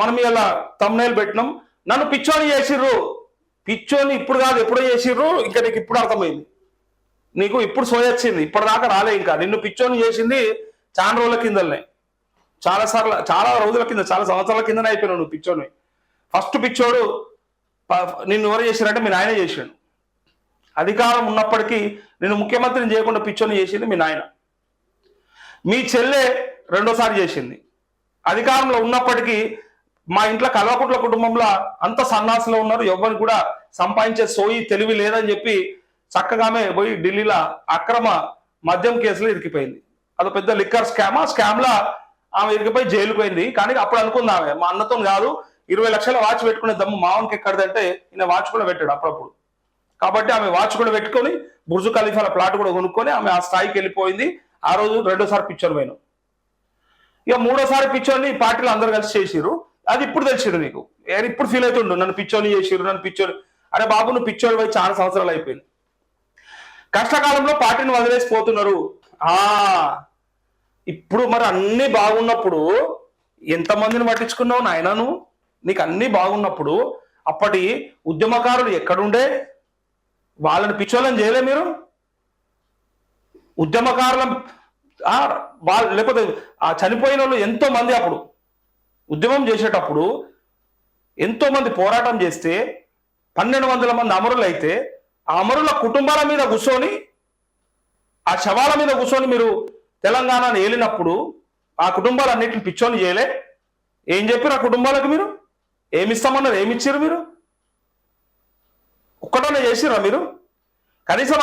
మనం ఇలా తమ్నేలు పెట్టినాం. నన్ను పిచ్చోని చేసిర్రు. పిచ్చోని ఇప్పుడు కాదు ఎప్పుడో చేసిర్రు. ఇంకా నీకు ఇప్పుడు అర్థమైంది. నీకు ఇప్పుడు సోయొచ్చింది ఇప్పటిదాకా రాలే ఇంకా. నిన్ను పిచ్చోని చేసింది చాలా రోజుల కిందలనే చాలా సార్లు చాలా రోజుల కింద చాలా సంవత్సరాల కిందనే అయిపోయినావు నువ్వు పిచ్చోని. ఫస్ట్ పిచ్చోడు నిన్ను ఎవరు చేసిరంటే మీ నాయన చేసాడు. అధికారం ఉన్నప్పటికీ నేను ముఖ్యమంత్రిని చేయకుండా పిచ్చోని చేసింది మీ నాయన. మీ చెల్లె రెండోసారి చేసింది. అధికారంలో ఉన్నప్పటికీ మా ఇంట్లో కల్వకుట్ల కుటుంబంలో అంత సన్నాసులో ఉన్నారు. ఎవరిని కూడా సంపాదించే సోయి తెలివి లేదని చెప్పి చక్కగామే పోయి ఢిల్లీలో అక్రమ మద్యం కేసులో ఇరికిపోయింది. అది పెద్ద లిక్కర్ స్కామ్. ఆ స్కామ్లో ఆమె ఇరికిపోయి జైలుకు పోయింది. కానీ అప్పుడు అనుకుంది ఆమె. మా అన్నతో కాదు ఇరవై లక్షల వాచ్ పెట్టుకునే దమ్ము మావన్కి ఎక్కడదంటే ఈయన వాచ్ కూడా పెట్టాడు అప్పుడప్పుడు. కాబట్టి ఆమె వాచ్ కూడా పెట్టుకొని బుర్జు ఖలీఫాల ప్లాట్ కూడా కొనుక్కొని ఆమె ఆ స్థాయికి వెళ్ళిపోయింది. ఆ రోజు రెండోసారి పిక్చర్ పోయినాం. ఇక మూడోసారి పిక్చర్ని పార్టీలో అందరు కలిసి చేసిరు అది ఇప్పుడు తెలిసిండు నీకు ఇప్పుడు ఫీల్ అవుతుండు. నన్ను పిచ్చోని చేసిండ్రు నన్ను పిచ్చోని అరే బాబు నువ్వు పిచ్చోడు పోయి చాలా సంవత్సరాలు అయిపోయింది. కష్టకాలంలో పార్టీని వదిలేసి పోతున్నారు. ఆ ఇప్పుడు మరి అన్ని బాగున్నప్పుడు ఎంతమందిని పట్టించుకున్నావు నాయనను నీకు అన్ని బాగున్నప్పుడు అప్పటి ఉద్యమకారులు ఎక్కడుండే? వాళ్ళని పిచ్చోళ్ళని చేయలే మీరు? ఉద్యమకారుల వాళ్ళు లేకపోతే ఆ చనిపోయిన వాళ్ళు ఎంతో మంది అప్పుడు? ఉద్యమం చేసేటప్పుడు ఎంతో మంది పోరాటం చేస్తే పన్నెండు వందల మంది అమరులు అయితే ఆ అమరుల కుటుంబాల మీద కూర్చొని ఆ శవాల మీద కూర్చొని మీరు తెలంగాణను ఏలినప్పుడు ఆ కుటుంబాలన్నిటిని పిచ్చోని చేయలే. ఏం చెప్పారు ఆ కుటుంబాలకు మీరు? ఏమిస్తామన్నారు? ఏమిచ్చారు మీరు? ఒక్కటనే చేసిరా మీరు? కనీసం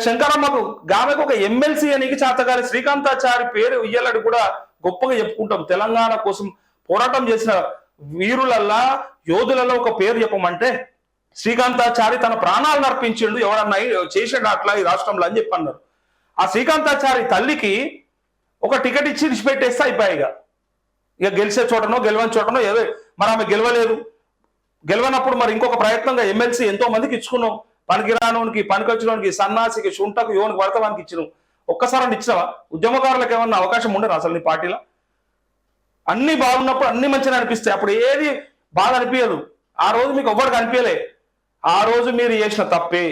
శంకరమ్మకు గామెకు ఒక ఎమ్మెల్సీ అనికి చేతగారి శ్రీకాంతాచారి పేరు ఇయ్యలడు కూడా గొప్పగా చెప్పుకుంటాం. తెలంగాణ కోసం పోరాటం చేసిన వీరులల్లా యోధులలో ఒక పేరు చెప్పమంటే శ్రీకాంతాచారి తన ప్రాణాలను అర్పించిండు ఎవడన్నా చేసాడు అట్లా ఈ రాష్ట్రంలో అని చెప్పి అన్నారు ఆ శ్రీకాంతాచారి తల్లికి ఒక టికెట్ ఇచ్చి విడిచిపెట్టేస్తే అయిపోయాయిగా ఇక. గెలిచే చోటనో గెలవని చోటనో ఏదో మరి ఆమె గెలవలేదు. గెలవనప్పుడు మరి ఇంకొక ప్రయత్నంగా ఎమ్మెల్సీ ఎంతో మందికి ఇచ్చుకున్నాం. పనికిరానోనికి పనికొచ్చినోనికి సన్నాసికి శుంటకు యోనికి వర్తవానికి ఇచ్చినాం. ఒక్కసారి ఇచ్చినావా? ఉద్యమకారులకు ఏమన్నా అవకాశం ఉండదు అసలు నీ పార్టీలో? అన్ని బాగున్నప్పుడు అన్ని మంచిగా అనిపిస్తాయి. అప్పుడు ఏది బాధ అనిపించదు ఆ రోజు మీకు ఎవ్వరికి అనిపించలే ఆ రోజు మీరు చేసిన తప్పే.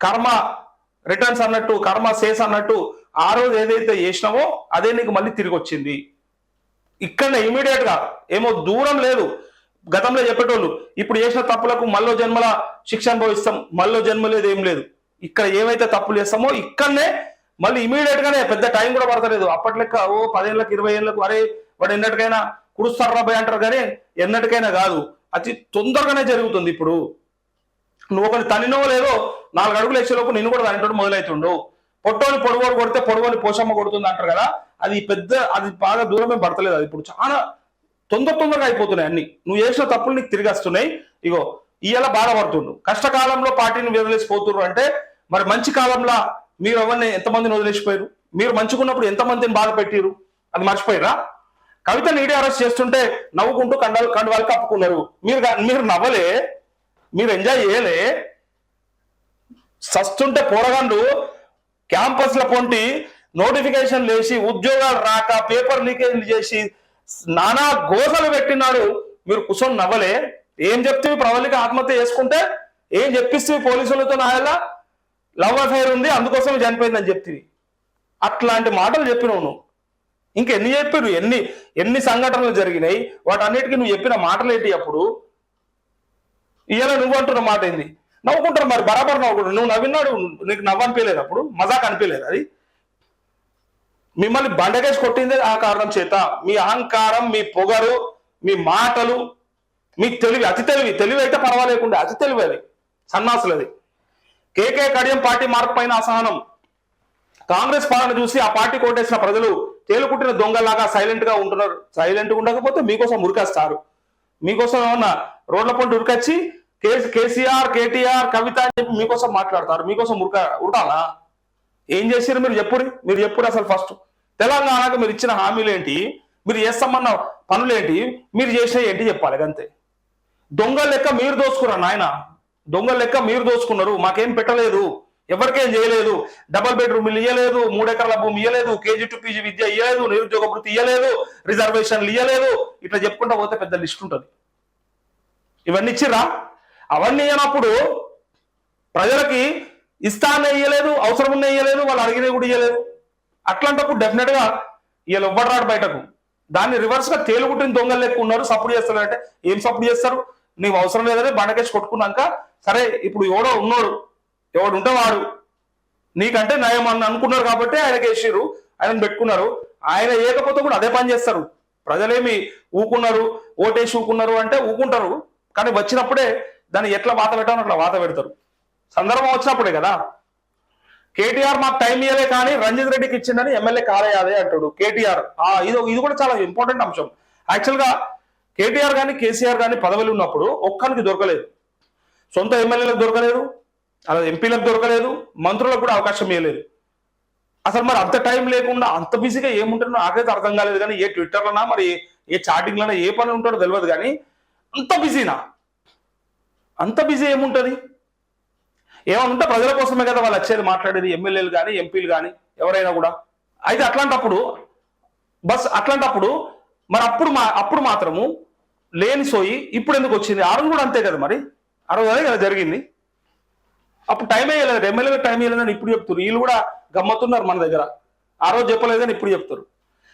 కర్మ రిటర్న్స్ అన్నట్టు కర్మ సేస్ అన్నట్టు ఆ రోజు ఏదైతే చేసినామో అదే నీకు మళ్ళీ తిరిగి వచ్చింది. ఇక్కడ ఇమీడియట్గా ఏమో దూరం లేదు. గతంలో చెప్పేటోళ్ళు ఇప్పుడు చేసిన తప్పులకు మళ్ళో జన్మల శిక్ష అనుభవిస్తాం. మళ్ళో జన్మ లేదు ఏం లేదు. ఇక్కడ ఏమైతే తప్పులు చేస్తామో ఇక్కడనే మళ్ళీ ఇమీడియట్ గానే పెద్ద టైం కూడా పడతలేదు. అప్పట్లెక్క ఓ పదేళ్ళకి ఇరవై ఏళ్ళకు అరే వాడు ఎన్నటికైనా కురుస్తారా భయ అంటారు కానీ ఎన్నటికైనా కాదు. అతి తొందరగానే జరుగుతుంది ఇప్పుడు. నువ్వు ఒకటి తనినో లేదో నాలుగు అడుగులు వేసేలోపు నేను కూడా దానితో మొదలవుతుండు పొట్టోని పొడవోడు కొడితే పొడవని పోషమ్మ కొడుతుంది అంటారు కదా. అది పెద్ద అది బాగా దూరమే పడతలేదు. అది ఇప్పుడు చాలా తొందర తొందరగా అయిపోతున్నాయి అన్ని. నువ్వు చేసిన తప్పులు నీకు తిరిగి వస్తున్నాయి. ఇగో ఇవాళ బాధపడుతుండు. కష్టకాలంలో పార్టీని వదిలేసిపోతున్నారు అంటే మరి మంచి కాలంలో మీరు ఎవరిని ఎంతమందిని వదిలేసిపోయారు? మీరు మంచుకున్నప్పుడు ఎంతమందిని బాధ పెట్టిరు అది మర్చిపోయారా? కవిత నీడి అరెస్ట్ చేస్తుంటే నవ్వుకుంటూ కండాలు కండువాలు కప్పుకున్నారు. మీరు మీరు నవ్వలే మీరు ఎంజాయ్ చేయలే. సస్తుంటే పోరగాళ్ళు క్యాంపస్ల పొంటి నోటిఫికేషన్ లేచి ఉద్యోగాలు రాక పేపర్ లీకేజ్ చేసి నానా గోసలు పెట్టినాడు. మీరు కుసం నవ్వలే. ఏం చెప్తే ప్రవళిక ఆత్మహత్య చేసుకుంటే? ఏం చెప్పిస్తే పోలీసులతో నాయలా లవ్ అఫైర్ ఉంది అందుకోసం చనిపోయిందని చెప్తివి. అట్లాంటి మాటలు చెప్పినావు నువ్వు. ఇంకెన్ని చెప్పారు ఎన్ని ఎన్ని సంఘటనలు జరిగినాయి? వాటన్నిటికీ నువ్వు చెప్పిన మాటలు ఏంటి అప్పుడు? ఇలా నువ్వు అంటున్న మాట ఏంది? నవ్వుకుంటారు మరి బరాబర్ నవ్వుకుంటారు నువ్వు నవ్వినాడు నీకు నవ్వనిపించలేదు అప్పుడు? మజాక్ అనిపించలేదు అది? మిమ్మల్ని బండగేసి కొట్టిందే ఆ కారణం చేత. మీ అహంకారం మీ పొగరు మీ మాటలు మీ తెలివి అతి తెలివి. తెలివి అయితే పర్వాలేకుండా అతి తెలివి అది. సన్నాసులు అది. కేకే కడియం పార్టీ మార్పు పైన అసహనం. కాంగ్రెస్ పాలన చూసి ఆ పార్టీ కోటేసిన ప్రజలు తేలుకుంటున్న దొంగలాగా సైలెంట్గా ఉంటున్నారు. సైలెంట్గా ఉండకపోతే మీకోసం ఉరికేస్తారు. మీకోసం ఏమన్నా రోడ్ల పంట ఉరికొచ్చి కేసీఆర్ కేటీఆర్ కవిత అని చెప్పి మీకోసం మాట్లాడతారు. మీకోసం ఉరక ఉరకాలా? ఏం చేశారు మీరు చెప్పురు? మీరు చెప్పుడు అసలు ఫస్ట్ తెలంగాణకు మీరు ఇచ్చిన హామీలు ఏంటి మీరు చేస్తామన్న పనులేంటి? మీరు చేసిన ఏంటి చెప్పాలి అంతే దొంగ లెక్క మీరు దోసుకున్నారు నాయన. దొంగ లెక్క మీరు దోచుకున్నారు మాకేం పెట్టలేదు. ఎవరికేం చేయలేదు. డబల్ బెడ్రూమ్ ఇయ్యలేదు మూడెకరాల భూమి ఇయ్యలేదు కేజీ టు పీజీ విద్య ఇయ్యలేదు నిరుద్యోగ వృత్తి ఇయ్యలేదు రిజర్వేషన్లు ఇయ్యలేదు. ఇట్లా చెప్పుకుంటా పోతే పెద్ద లిస్ట్ ఉంటుంది. ఇవన్నీ ఇచ్చిర్రా? అవన్నీ ఇయ్యనప్పుడు ప్రజలకి ఇస్తానే ఇయ్యలేదు అవసరం ఉన్న ఇయ్యలేదు వాళ్ళు అడిగినవి కూడా ఇయ్యలేదు. అట్లాంటప్పుడు డెఫినెట్గా వీళ్ళు ఇవ్వడరాడు బయటకు. దాన్ని రివర్స్గా తేలుగుట్టిన దొంగలు లెక్క ఉన్నారు సపోర్ట్ చేస్తారంటే ఏం సపోర్ట్ చేస్తారు? నీకు అవసరం లేదని బండకేసి కొట్టుకున్నాక సరే ఇప్పుడు ఎవడో ఉన్నాడు ఎవడు ఉంటే వాడు నీకంటే నయం అని అనుకున్నారు కాబట్టి ఆయనకి వేసిర్రు ఆయన పెట్టుకున్నారు. ఆయన ఏకపోతే కూడా అదే పని చేస్తారు. ప్రజలేమి ఊకున్నారు ఓటేసి ఊకున్నారు అంటే ఊకుంటారు. కానీ వచ్చినప్పుడే దాన్ని ఎట్లా వాత పెట్టాలో అట్లా వాత పెడతారు. సందర్భం వచ్చినప్పుడే కదా. కేటీఆర్ మాకు టైం ఇయ్యలే కానీ రంజిత్ రెడ్డికి ఇచ్చిందని ఎమ్మెల్యే కాలేయాదే అంటాడు కేటీఆర్. ఆ ఇది ఇది కూడా చాలా ఇంపార్టెంట్ అంశం. యాక్చువల్గా కేటీఆర్ కానీ కేసీఆర్ కానీ పదవులు ఉన్నప్పుడు ఒక్కరికి దొరకలేదు. సొంత ఎమ్మెల్యేలకు దొరకలేదు. అలా ఎంపీలకు దొరకలేదు మంత్రులకు కూడా అవకాశం ఇవ్వలేదు అసలు మరి అంత టైం లేకుండా అంత బిజీగా ఏముంటుందో నాకైతే అర్థం కాలేదు కానీ ఏ ట్విట్టర్లోనా మరి ఏ చాటింగ్లోనా ఏ పని ఉంటాడో తెలియదు కానీ అంత బిజీనా? అంత బిజీ ఏముంటుంది? ఏమైనా ప్రజల కోసమే కదా వాళ్ళు వచ్చేది మాట్లాడేది ఎమ్మెల్యేలు కానీ ఎంపీలు కానీ ఎవరైనా కూడా. అయితే అట్లాంటప్పుడు బస్ అట్లాంటప్పుడు మరి అప్పుడు మా అప్పుడు మాత్రము లేని సోయి ఇప్పుడు ఎందుకు వచ్చింది? ఆ రోజు కూడా అంతే కదా మరి? ఆ రోజు అదే కదా జరిగింది. అప్పుడు టైం వేయలేదు ఎమ్మెల్యేలకు టైం వేయలేదని ఇప్పుడు చెప్తారు. వీళ్ళు కూడా గమ్మత్తున్నారు మన దగ్గర. ఆ రోజు చెప్పలేదని ఇప్పుడు చెప్తారు.